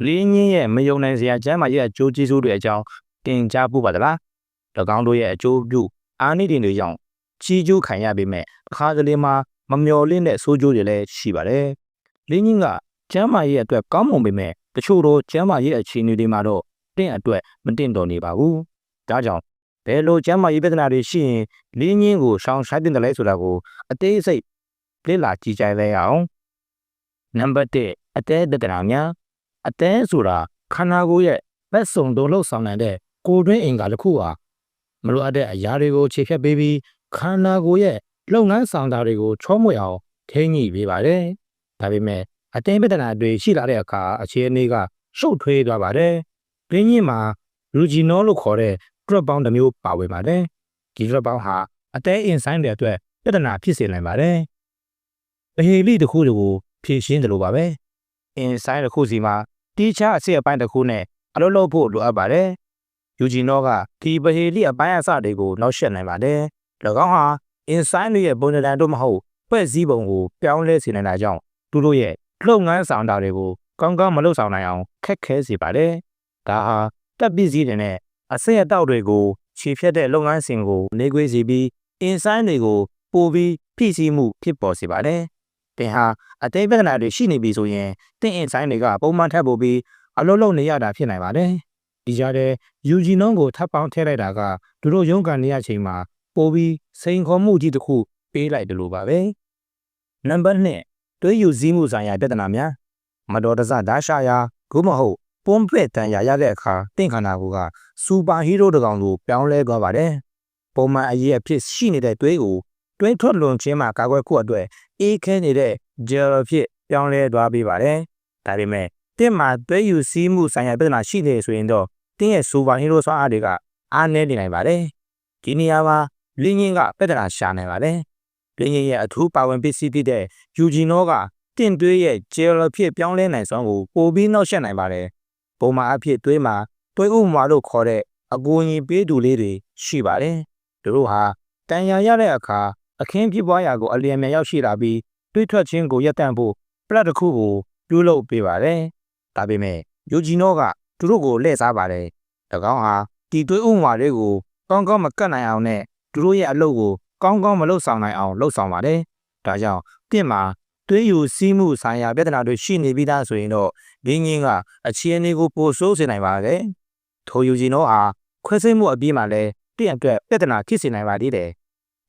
ကလေးငင်းရဲ့မယုံနိုင်စရာကျမ်းမာရဲ့အကျိုးကျေးဇူးတွေအကြောင်းတင်ကြားပို့ပါသလား၎င်းတို့ရဲ့အကျိုးပြုအားနည်းတင်တွေကြောင့်ကြီးကျိုးခံရပေမဲ့အခါကလေးမှာမမျော်လင့်တဲ့ဆိုးကျိုးတွေလည်းရှိပါတယ်လင်းကြီးကကျမ်းမာရဲ့အတွက်ကောင်းမွန်ပေမဲ့တချို့တော့ကျမ်းမာရဲ့အခြေအနေတွေမှာတော့တင့်အတွက်မတင့်တော်နေပါဘူးဒါကြောင့်ဘယ်လိုကျမ်းမာရေးပြဿနာတွေရှိရင်လင်းကြီးကိုရှောင်ရှားတင်တယ်လဲဆိုတာကိုအသေးစိတ်လေ့လာကြည့်ကြရအောင်နံပါတ်1အသေးပြဿနာများ အသေးဆိုတာခန္ဓာကိုယ်ရဲ့ဘက်စုံတုံလှုပ်ဆောင်နိုင်တဲ့ကိုယ်တွင်းအင်္ဂါတစ်ခုဟာမလိုအပ်တဲ့အရာတွေကိုခြေဖြတ်ပေးပြီးခန္ဓာကိုယ်ရဲ့လုပ်ငန်းဆောင်တာတွေကိုချောမွေ့အောင်ထိန်းညှိပေးပါတယ်။ဒါပေမဲ့အတင်းပြဿနာတွေရှိလာတဲ့အခါအခြေအနေကရှုပ်ထွေးသွားပါတယ်။ပြင်းကြီးမှာလူဂျီနိုလို့ခေါ်တဲ့ drop ပေါင်းတစ်မျိုးပါဝင်ပါတယ်။ဒီ drop ပေါင်းဟာအသေးအင်ဆိုင်တဲ့အတွက်ပြဿနာဖြစ်စေနိုင်ပါတယ်။အဟေလိတစ်ခုကိုဖြည့်ရှင်းတယ်လို့ပါပဲ။ inside တစ်ခုစီမှာ တီးခြားအစစ်အပိုင်းတစ်ခုနဲ့အလုပ်လုပ်ဖို့လိုအပ်ပါတယ်။ယူဂျီနောကဒီပဟေလိအပိုင်းအစတွေကိုနောက်ဆက်နိုင်ပါတယ်။၎င်းဟာ inside ရဲ့ပုံစံတို့မဟုတ်ဖွဲ့စည်းပုံကိုပြောင်းလဲစေနိုင်တာကြောင့်သူတို့ရဲ့လုပ်ငန်းဆောင်တာတွေကိုကောင်းကောင်းမလုပ်ဆောင်နိုင်အောင်ခက်ခဲစေပါတယ်။ဒါဟာတက်ပစ္စည်းတွေနဲ့အဆက်အတောက်တွေကိုခြေဖြတ်တဲ့လုပ်ငန်းစဉ်ကိုနေခွေးစီပြီး inside တွေကိုပို့ပြီးဖိစီးမှုဖြစ်ပေါ်စေပါတယ်။ သင်ဟာအသေးပြဿနာတွေရှိနေပြီဆိုရင်သင် inside တွေကပုံမှန်ထပ်ပို့ပြီးအလုပ်လုပ်နေရတာဖြစ်နိုင်ပါတယ်။ဒီကြားထဲယူဂျီနုံကိုထပ်ပေါင်းထည့်လိုက်တာကသူတို့ရုန်းကန်နေရချိန်မှာပို့ပြီးစိန်ခေါ်မှုကြီးတစ်ခုပေးလိုက်တယ်လို့ပါပဲ။နံပါတ်2တွေးယူစည်းမှုဆိုင်ရာပြဿနာများမတော်တဆဓာရှာယာခုမဟုတ်ပွန်ဖက်တန်ရာရတဲ့အခါတင့်ခန္ဓာကိုယ်ကစူပါဟီးရိုးတစ်ကောင်လိုပြောင်းလဲသွားပါတယ်။ပုံမှန်အရေးအဖြစ်ရှိနေတဲ့တွေးကိုတွင်းထွက်လွန်ခြင်းမှာကာကွယ်ခုအတွက် အေးခဲနေတဲ့ဂျယ်ဖြစ်ပြောင်းလဲသွားပေးပါတယ်။ဒါပေမဲ့တင့်မှာသွေးယူစည်းမှုဆိုင်ရာပြဿနာရှိနေဆိုရင်တော့တင်းရဲ့စူပါဟီးရိုးဆွမ်းအားတွေကအားနည်းနေနိုင်ပါတယ်။ဒီနေရာမှာလင်းရင်ကပြဿနာရှာနိုင်ပါတယ်။လင်းရင်ရဲ့အထူးပါဝင်ပစ္စည်းဖြစ်တဲ့ယူဂျီနိုကတင့်သွေးရဲ့ဂျယ်ဖြစ်ပြောင်းလဲနိုင်စွမ်းကိုပိုပြီးနှောက်ယှက်နိုင်ပါတယ်။ပုံမှန်အဖြစ်သွေးမှာသွေးဥမာလို့ခေါ်တဲ့အကူအညီပေးသူလေးတွေရှိပါတယ်။သူတို့ဟာတန်ရာရတဲ့အခါ အခင်းပြပွားရာကိုအလျင်မြန်ရောက်ရှိလာပြီးတွေးထွက်ခြင်းကိုရပ်တန့်ဖို့ပလက်တစ်ခုကိုပြုလုပ်ပေးပါတယ်။ဒါပေမဲ့ယူဂျီနိုကသူတို့ကိုလှည့်စားပါတယ်။၎င်းဟာတီတွေးဥမာတွေကိုကောင်းကောင်းမကတ်နိုင်အောင်နဲ့သူတို့ရဲ့အလုပ်ကိုကောင်းကောင်းမလုပ်ဆောင်နိုင်အောင်လုပ်ဆောင်ပါတယ်။ဒါကြောင့်တင့်မှာသွေးယူစီးမှုဆိုင်ရာပြဿနာတွေရှိနေပြီးသားဆိုရင်တော့ဘင်းငင်းကအခြေအနေကိုပိုဆိုးစေနိုင်ပါတယ်။ထိုယူဂျီနိုဟာခွဲစိတ်မှုအပြီးမှာလည်းတင့်အတွက်ပြဿနာဖြစ်စေနိုင်ပါသေးတယ်။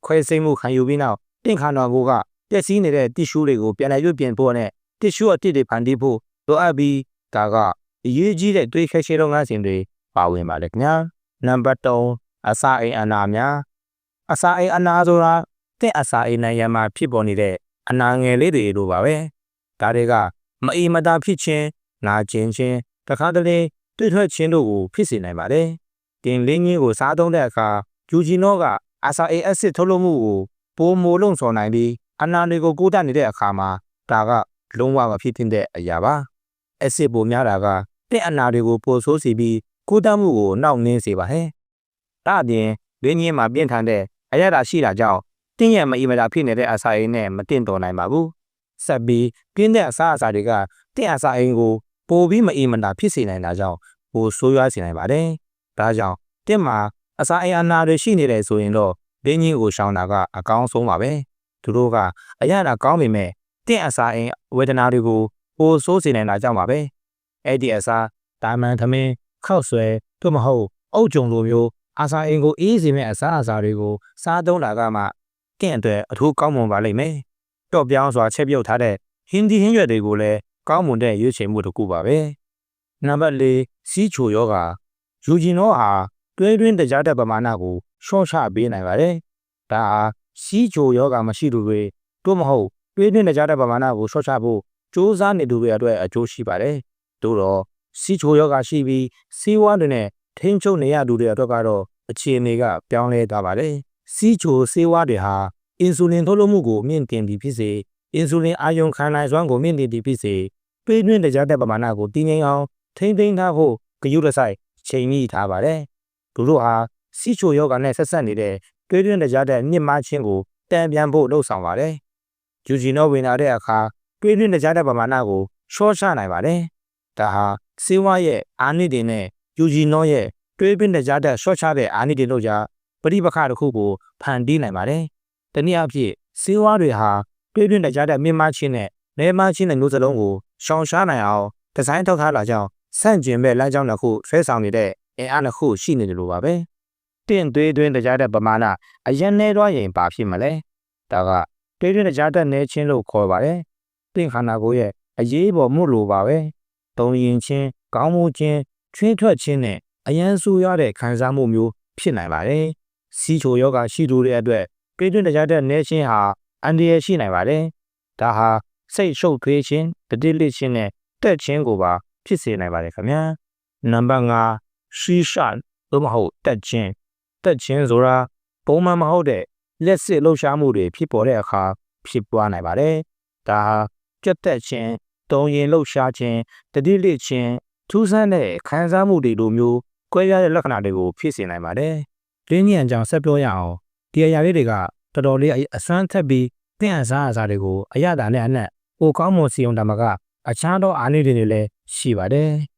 ခွဲစိတ်မှုခံယူပြီးနောက်တင့်ခါတော်ကပျက်စီးနေတဲ့တစ်ရှူးတွေကိုပြန်လည်ရွတ်ပြင်ဖို့နဲ့တစ်ရှူးအတစ်တွေဖန်တီးဖို့လိုအပ်ပြီးဒါကအရေးကြီးတဲ့တွေးခဲရှင်းလုပ်ငန်းစဉ်တွေပါဝင်ပါလေခင်ဗျာနံပါတ်3အစာအိမ်အနာများအစာအိမ်အနာဆိုတာတဲ့အစာအိမ်နိုင်ရမှာဖြစ်ပေါ်နေတဲ့အနာငယ်လေးတွေလိုပါပဲဒါတွေကမအီမတာဖြစ်ခြင်းနာကျင်ခြင်းတခါတလေတွေ့ထွက်ခြင်းတို့ကိုဖြစ်စေနိုင်ပါတယ်တင်လင်းကြီးကိုစားသုံးတဲ့အခါဂျူဂျီနောက အစာအိမ်အက်ဆစ်ထုတ်လုပ်မှုကိုပိုမိုလုံဆော်နိုင်ပြီးအနာတွေကိုကိုးတက်နေတဲ့အခါမှာဒါကလုံးဝမဖြစ်တဲ့အရာပါအက်ဆစ်ပိုများတာကတဲ့အနာတွေကိုပိုဆိုးစီပြီးကိုးတက်မှုကိုနှောက်နှင်းစေပါဟဲ့ဒါအပြင်လင်းကြီးမှာပြင်းထန်တဲ့အရသာရှိတာကြောင့်တင်းရမအီမတာဖြစ်နေတဲ့အစာအိမ်နဲ့မတင့်တော်နိုင်ပါဘူးဆက်ပြီးပြင်းတဲ့အစာအစာတွေကတင့်အစာအိမ်ကိုပိုပြီးမအီမတာဖြစ်စေနိုင်တာကြောင့်ပိုဆိုးရွားစေနိုင်ပါတယ်ဒါကြောင့်တင့်မှာ အစာအိမ်အနာတွေရှိနေတယ်ဆိုရင်တော့လင်းကြီးကိုရှောင်တာကအကောင်းဆုံးပါပဲသူတို့ကအရသာကောင်းပေမဲ့တင့်အစာအိမ်ဝေဒနာတွေကိုပိုဆိုးစေနိုင်တာကြောင့်ပါပဲအဲ့ဒီအစာတာမန်သမင်းခောက်ဆွဲတို့မဟုတ်အုတ်ကြုံလိုမျိုးအာစာအိမ်ကိုအေးစေမဲ့အစားအစာတွေကိုစားသုံးတာကမှတင့်အတွက်အထူးကောင်းမွန်ပါလိမ့်မယ်တော့ပြောင်းစွာချက်ပြုတ်ထားတဲ့ဟင်းဒီဟင်းရွက်တွေကိုလည်းကောင်းမွန်တဲ့ရွေးချယ်မှုတစ်ခုပါပဲနံပါတ်၄စီးချိုယောဂါယူဂျီနောဟာ တွဲတွင်းတကြားတဲ့ပမာဏကိုရှော့ချပေးနိုင်ပါတယ်ဒါဟာစီးချိုယောဂါမရှိသူတွေတို့မဟုတ်တွဲတွင်းတကြားတဲ့ပမာဏကိုရှော့ချဖို့စူးစမ်းနေသူတွေအတွက်အကျိုးရှိပါတယ်တို့တော့စီးချိုယောဂါရှိပြီးစီးဝါးတွေနဲ့ထိန်းချုပ်နေရသူတွေအတွက်ကတော့အခြေအနေကပြောင်းလဲသွားပါတယ်စီးချိုဆေးဝါးတွေဟာအင်ဆူလင်ထုတ်လုပ်မှုကိုမြင့်တင်ပြီးဖြစ်စေအင်ဆူလင်အာရုံခံနိုင်စွမ်းကိုမြင့်တင်ပြီးဖြစ်စေပေးတွင်းတကြားတဲ့ပမာဏကိုတည်ငြိမ်အောင်ထိမ့်သိမ်းထားဖို့ဂရုတစိုက်ချိန်မိထားပါတယ် သူတို့ဟာစီးချိုယောဂနဲ့ဆက်ဆက်နေတဲ့တွဲတွင်းတကြားတဲ့မြင့်မားခြင်းကိုတန်ပြန်ဖို့လှုံ့ဆော်ပါတယ်ဂျူဂျီနိုဝင်လာတဲ့အခါတွဲတွင်းတကြားတဲ့ပမာဏကိုရှော့ချနိုင်ပါတယ်ဒါဟာစေဝါရဲ့အာနိတင်နဲ့ယူဂျီနောရဲ့တွေးပင်းတကြားတဲ့ရှော့ချတဲ့အာနိတင်တို့ကြားပရိပခတစ်ခုကိုဖန်တီးနိုင်ပါတယ်။တနည်းအားဖြင့်စေဝါတွေဟာတွေးပင်းတကြားတဲ့မြင့်မချင်းနဲ့လဲမချင်းတဲ့မျိုးစလုံးကိုရှောင်ရှားနိုင်အောင်ဒီဇိုင်းထုတ်ထားလာကြောင်းဆန့်ကျင်မဲ့လမ်းကြောင်းတစ်ခုဆွဲဆောင်နေတဲ့ အင်အားတစ်ခုရှိနေတယ်လို့ပါပဲ။တင့်သွေးသွင်းတကြားတဲ့ပမာဏအရင်နေတော့ရင်ဘာဖြစ်မလဲ။ဒါကတွေးတွင်းတကြားတဲ့နေချင်းလို့ခေါ်ပါတယ်။တင့်ခန္ဓာကိုယ်ရဲ့အရေးပေါ်မှုလို့ပါပဲ။တုံရင်ချင်းကောင်းမှုချင်းချွင်းထွက်ခြင်းနဲ့အရန်ဆူရတဲ့ခံစားမှုမျိုးဖြစ်နိုင်ပါတယ်။စီချိုယောဂရှိသူတွေအတွက်တွေးတွင်းတကြားတဲ့နေချင်းဟာအန္တရာယ်ရှိနိုင်ပါတယ်။ဒါဟာစိတ်ရှုပ်ထွေးခြင်းတတိလစ်ခြင်းနဲ့တက်ခြင်းကိုပါဖြစ်စေနိုင်ပါတယ်ခင်ဗျာနံပါတ်5 ရှိရှာသို့မဟုတ်တက်ခြင်းတက်ခြင်းဆိုတာပုံမှန်မဟုတ်တဲ့လက်စစ်လှုပ်ရှားမှုတွေဖြစ်ပေါ်တဲ့အခါဖြစ်ပွားနိုင်ပါတယ်ဒါဟာကြက်တက်ခြင်းတုံရင်လှုပ်ရှားခြင်းတတိလစ်ခြင်းထူးဆန်းတဲ့ခံစားမှုတွေလိုမျိုးကွဲပြားတဲ့လက္ခဏာတွေကိုဖြစ်စေနိုင်ပါတယ်လင်းညံကြောင့်ဆက်ပြောရအောင်ဒီအရာလေးတွေကတော်တော်လေးအစွမ်းထက်ပြီးတင့်အစားအစာတွေကိုအရသာနဲ့အနက်ဟိုကောင်းမွန်စီအောင်တမကအခြားသောအားနည်းတွေလည်းရှိပါတယ်။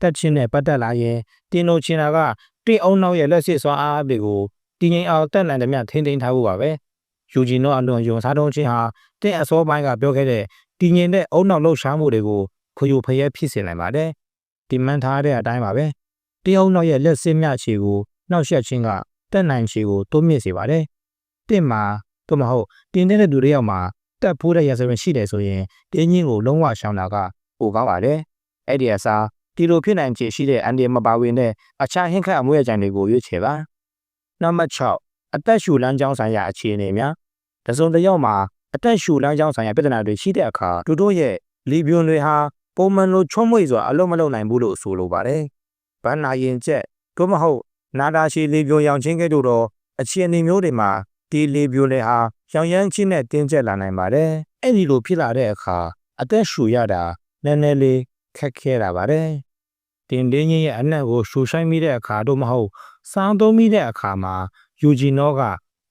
တက်ချင်းနဲ့ပတ်သက်လာရင်တင်းလို့ချင်တာကတိအောင်နောက်ရဲ့လက်စစ်စွာအားတွေကိုတည်ငြိမ်အောင်တက်လန်တဲ့မြထိန်းသိမ်းထားဖို့ပါပဲ။ယူဂျီနောအလွန်ယုံစားတုံးချင်းဟာတင်းအစောပိုင်းကပြောခဲ့တဲ့တည်ငြိမ်တဲ့အုံနောက်လှုပ်ရှားမှုတွေကိုခွယူဖျက်ဖြစ်စေနိုင်ပါတယ်။ဒီမှန်ထားတဲ့အတိုင်းပါပဲ။တင်းအောင်နောက်ရဲ့လက်စစ်မြခြေကိုနှောက်ယှက်ခြင်းကတက်နိုင်ခြေကိုတိုးမြင့်စေပါတယ်။တင့်မှာတို့မဟုတ်တင်းတဲ့လူတွေရောက်မှာတက်ဖိုးတဲ့ရစရင်ရှိတယ်ဆိုရင်တင်းချင်းကိုလုံးဝရှောင်တာကပိုကောင်းပါတယ်။အဲ့ဒီအစား ဒီလိုဖြစ်နိုင်ခြေရှိတဲ့အန်ဒီမပါဝင်တဲ့အခြားဟင်းခတ်အမွေးအကြံတွေကိုရွေးချယ်ပါ။နံပါတ်6အသက်ရှူလမ်းကြောင်းဆိုင်ရာအခြေအနေများတစုံတစ်ယောက်မှာအသက်ရှူလမ်းကြောင်းဆိုင်ရာပြဿနာတွေရှိတဲ့အခါသူတို့ရဲ့လီဘျွန်တွေဟာပုံမှန်လိုချွတ်မွေ့စွာအလုံးမလုံးနိုင်ဘူးလို့ဆိုလိုပါတယ်။ဗန်းနာရင်ကျက်သို့မဟုတ်နာတာရှည်လီဘျွန်ရောင်ချင်းကဲ့သို့သောအခြေအနေမျိုးတွေမှာဒီလီဘျွန်တွေဟာရောင်ရမ်းချင်းနဲ့တင်းကျပ်လာနိုင်ပါတယ်။အဲ့ဒီလိုဖြစ်လာတဲ့အခါအသက်ရှူရတာနည်းနည်းလေးခက်ခဲတာပါတယ်။ တင်တင်းကြီးရဲ့အနက်ကိုရှူဆိုင်မိတဲ့အခါတို့မဟုတ်စောင်းသုံးမိတဲ့အခါမှာယူဂျီနောက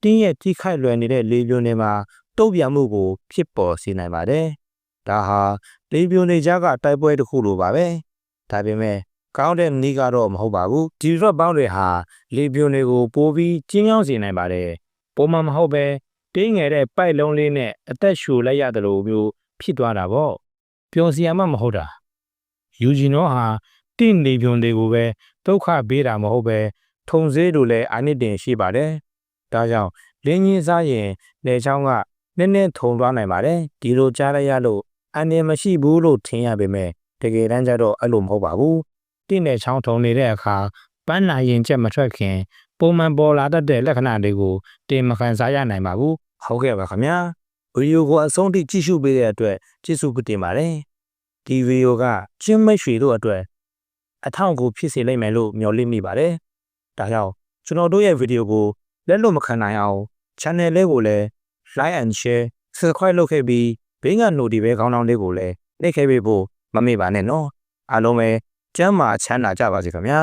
တင်းရဲ့ထိခိုက်လွယ်နေတဲ့လေပြိုနေမှာတုတ်ပြန်မှုကိုဖြစ်ပေါ်စေနိုင်ပါတယ်။ဒါဟာလေပြိုနေကြကတိုက်ပွဲတစ်ခုလိုပါပဲ။ဒါပေမဲ့ကောင်းတဲ့နည်းကတော့မဟုတ်ပါဘူး။ဒီရော့ပေါင်းတွေဟာလေပြိုနေကိုပိုပြီးကျဉ်းချောင်းစေနိုင်ပါတယ်။ပုံမှန်မဟုတ်ပဲတင်းငယ်တဲ့ပိုက်လုံးလေးနဲ့အသက်ရှူလိုက်ရတယ်လို့မျိုးဖြစ်သွားတာပေါ့ပျော်စီရမှမဟုတ်တာယူဂျီနောဟာ တင့်နေပြုံတွေကိုပဲဒုက္ခပေးတာမဟုတ်ပဲထုံစေးတို့လည်းအာနစ်တင်ရှိပါတယ်ဒါကြောင့်လင်းကြီးစားရင်လေချောင်းကနည်းနည်းထုံသွားနိုင်ပါတယ်ဒီလိုကြားလိုက်ရလို့အန်ရမရှိဘူးလို့ထင်ရပေမဲ့တကယ်တမ်းကျတော့အဲ့လိုမဟုတ်ပါဘူးတင့်နယ်ချောင်းထုံနေတဲ့အခါပန်းနာရင်ချက်မထွက်ခင်ပုံမှန်ပေါ်လာတတ်တဲ့လက္ခဏာတွေကိုတင်မခံစားရနိုင်ပါဘူးဟုတ်ကဲ့ပါခင်ဗျာဗီဒီယိုကိုအဆုံးထိကြည့်ရှုပေးတဲ့အတွက်ကျေးဇူးတင်ပါတယ်ဒီဗီဒီယိုကချင်းမိတ်ရွှေတို့အတွက် အထောက်အကူဖြစ်စေလိမ့်မယ်လို့မျှော်လင့်မိပါတယ်ဒါကြောင့်ကျွန်တော်တို့ရဲ့ဗီဒီယိုကိုလက်လွတ်မခံနိုင်အောင် channel လေးကိုလည်း like and share subscribe လုပ်ခဲ့ပြီးဘေးက notification ခေါင်းလောင်းလေးကိုလည်းနှိပ်ခဲ့ပေးဖို့မမေ့ပါနဲ့နော်အားလုံးပဲကျမ်းမာချမ်းသာကြပါစေခင်ဗျာ